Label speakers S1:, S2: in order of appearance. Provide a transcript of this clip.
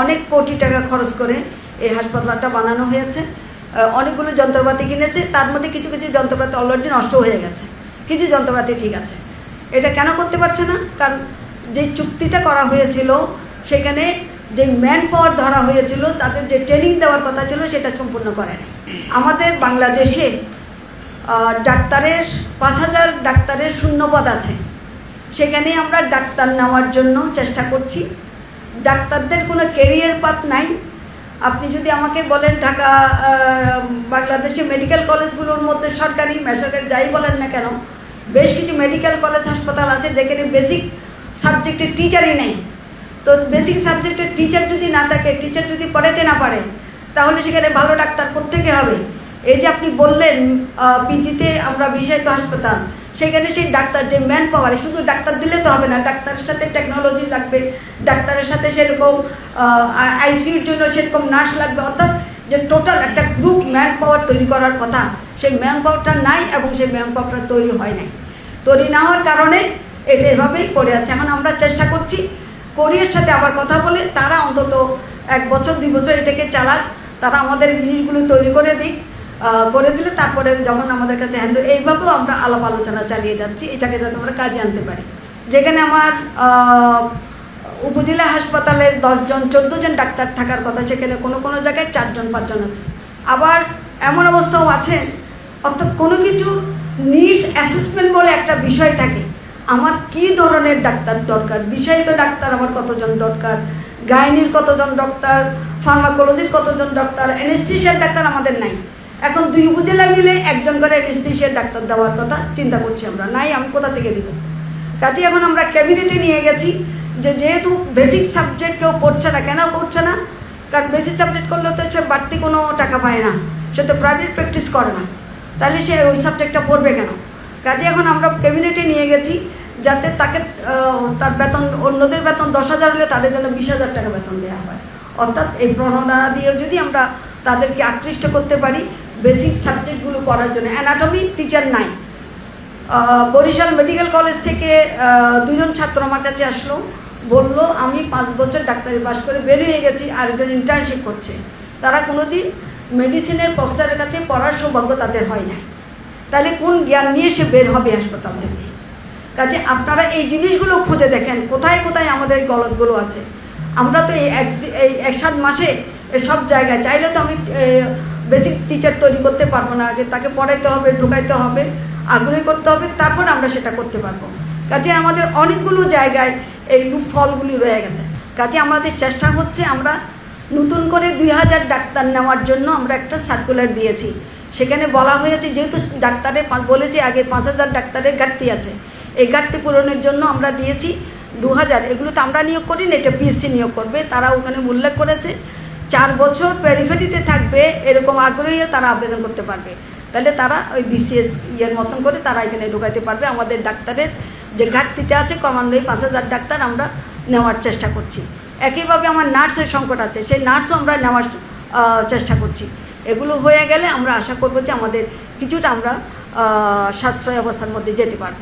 S1: অনেক কোটি টাকা খরচ করে এই হাসপাতালটা বানানো হয়েছে। অনেকগুলো যন্ত্রপাতি কিনেছে, তার মধ্যে কিছু কিছু যন্ত্রপাতি অলরেডি নষ্ট হয়ে গেছে। কিছু যন্ত্রপাতি ঠিক আছে। এটা কেন করতে পারছে না? কারণ যে চুক্তিটা করা হয়েছিল, সেখানে যে ম্যান পাওয়ার ধরা হয়েছিল, তাদের যে ট্রেনিং দেওয়ার কথা ছিল, সেটা সম্পূর্ণ করেনি। আমাদের বাংলাদেশে ডাক্তারের, পাঁচ হাজার ডাক্তারের শূন্যপদ আছে। সেখানে আমরা ডাক্তার নেওয়ার জন্য চেষ্টা করছি। ডাক্তারদের কোনো কেরিয়ার পাথ নাই। আপনি যদি আমাকে বলেন ঢাকা বাংলাদেশে মেডিকেল কলেজগুলোর মধ্যে সরকারি, বেসরকারি যাই বলেন না কেন, বেশ কিছু মেডিকেল কলেজ হাসপাতাল আছে যেখানে বেসিক সাবজেক্টের টিচারই নেই। তো বেসিক সাবজেক্টের টিচার যদি না থাকে টিচার যদি পড়াতে না পারে, তাহলে সেখানে ভালো ডাক্তার কোত্থেকে হবে? এই যে আপনি বললেন পিজিতে আমরা বিষয়িত হাসপাতাল সেখানে সেই ডাক্তার যে ম্যান পাওয়ার, শুধু ডাক্তার দিলে তো হবে না, ডাক্তারের সাথে টেকনোলজি লাগবে, ডাক্তারের সাথে সেরকম আইসিইউর জন্য সেরকম নার্স লাগবে, অর্থাৎ যে টোটাল একটা গ্রুপ ম্যান পাওয়ার তৈরি করার কথা, সেই ম্যান পাওয়ারটা নাই এবং সেই ম্যান পাওয়ারটা তৈরি হয় নাই। তৈরি না হওয়ার কারণে এটা এভাবেই পড়ে আছে। এখন আমরা চেষ্টা করছি কোরিয়ার সাথে আবার কথা বলে তারা অন্তত এক বছর, দুই বছর এটাকে চালাক, তারা আমাদের জিনিসগুলো তৈরি করে দিক। করে দিলে তারপরে যখন আমাদের কাছে হ্যান্ড এইভাবেও আমরা আলাপ আলোচনা চালিয়ে যাচ্ছি, এটাকে যাতে আমরা কাজে আনতে পারি। যেখানে আমার উপজেলা হাসপাতালের দশজন চোদ্দ জন ডাক্তার থাকার কথা, সেখানে কোনো কোনো জায়গায় চারজন, পাঁচজন আছে। আবার এমন অবস্থাও আছে, অর্থাৎ কোনো কিছু নিডস অ্যাসেসমেন্ট বলে একটা বিষয় থাকে। আমার কি ধরনের ডাক্তার দরকার? বিষয়িত ডাক্তার আমার কতজন দরকার? গাইনির কতজন ডাক্তার ফার্মাকোলজির কতজন ডাক্তার অ্যানেস্থিশিয়ার ডাক্তার আমাদের নাই। এখন দুই উপজেলা মিলে একজন করে অ্যানেস্থিশিয়ার ডাক্তার দেওয়ার কথা চিন্তা করছি আমরা। নাই, আমি কোথা থেকে দিব? কাজে, এখন আমরা ক্যাবিনেটে নিয়ে গেছি যে যেহেতু বেসিক সাবজেক্ট কেউ পড়ছে না, কেন পড়ছে না? কারণ বেসিক সাবজেক্ট করলে তো সে বাড়তি কোনো টাকা পায় না, সে তো প্রাইভেট প্র্যাকটিস করে না। তাহলে সে ওই সাবজেক্টটা পড়বে কেন? কাজে, এখন আমরা ক্যাবিনেটে নিয়ে গেছি যাতে তাকে তার বেতন, অন্যদের বেতন দশ হাজার হলে তাদের জন্য বিশ হাজার টাকা বেতন দেওয়া হয়। অর্থাৎ এই প্রণোদনা দিয়েও যদি আমরা তাদেরকে আকৃষ্ট করতে পারি বেসিক সাবজেক্টগুলো করার জন্য। অ্যানাটমি টিচার নাই। বরিশাল মেডিকেল কলেজ থেকে দুজন ছাত্র আমার কাছে আসলো। বলল, আমি পাঁচ বছর ডাক্তারি পাস করে বের হয়ে গেছি, আরেকজন ইন্টার্নশিপ করছে। তারা কোনোদিন মেডিসিনের প্রফেসরের কাছে পড়ার সৌভাগ্য তাদের হয় নাই। তাহলে কোন জ্ঞান নিয়ে সে বের হবে হাসপাতাল থেকে? কাজে আপনারা এই জিনিসগুলো খুঁজে দেখেন, কোথায় কোথায় আমাদের গলতগুলো আছে। আমরা তো এই এক এই এক সাত মাসে সব জায়গায়, চাইলে তো আমি বেসিক টিচার তৈরি করতে পারব না আগে, তাকে পড়াইতে হবে, ঢুকাইতে হবে, আগ্রহী করতে হবে, তারপর আমরা সেটা করতে পারব। কাজে আমাদের অনেকগুলো জায়গায় এই ফলগুলি রয়ে গেছে। কাজে আমাদের চেষ্টা হচ্ছে আমরা নতুন করে দুই হাজার ডাক্তার নেওয়ার জন্য আমরা একটা সার্কুলার দিয়েছি। সেখানে বলা হয়েছে, যেহেতু ডাক্তারের বলেছি আগে পাঁচ হাজার ডাক্তারের ঘাটতি আছে, এই ঘাটতি পূরণের জন্য আমরা দিয়েছি দু হাজার। এগুলো তো আমরা নিয়োগ করি না এটা পিএসসি নিয়োগ করবে। তারা ওখানে উল্লেখ করেছে, চার বছর পেরিফেরিতে থাকবে, এরকম আগ্রহী তারা আবেদন করতে পারবে। তাহলে তারা ওই বিসিএস ইয়ের মতন করে তারা এখানে ঢোকাইতে পারবে। আমাদের ডাক্তারের যে ঘাটতিটা আছে, ক্রমান্বয়ে পাঁচ হাজার ডাক্তার আমরা নেওয়ার চেষ্টা করছি। একইভাবে আমার নার্সের সংকট আছে, সেই নার্সও আমরা নেওয়ার চেষ্টা করছি। এগুলো হয়ে গেলে আমরা আশা করব যে আমাদের কিছুটা আমরা সাশ্রয় অবস্থার মধ্যে যেতে পারব।